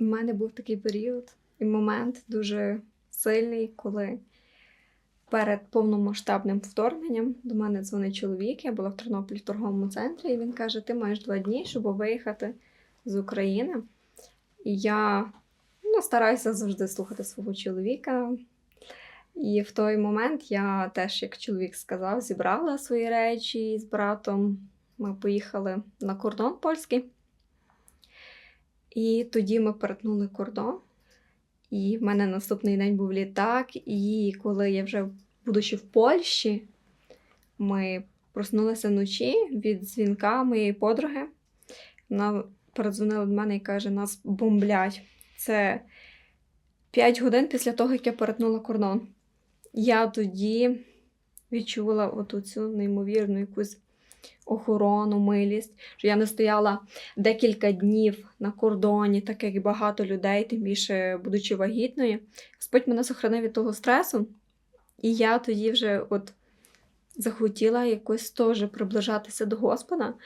У мене був такий період і момент дуже сильний, коли перед повномасштабним вторгненням до мене дзвонить чоловік. Я була в Тернополі в торговому центрі, і він каже: Ти маєш два дні, щоб виїхати з України. І я ну, стараюся завжди слухати свого чоловіка. І в той момент я теж, як чоловік сказав, зібрала свої речі з братом. Ми поїхали на кордон польський. І тоді ми перетнули кордон. І в мене наступний день був літак. І коли я вже, будучи в Польщі, ми проснулися вночі від дзвінка моєї подруги. Вона передзвонила до мене і каже: нас бомблять. Це 5 годин після того, як я перетнула кордон. Я тоді відчула оту цю неймовірну якусь охорону, милість, що я не стояла декілька днів на кордоні, так як багато людей, тим більше будучи вагітною. Господь мене сохранив від того стресу, і я тоді вже от захотіла якось теж приближатися до Господа.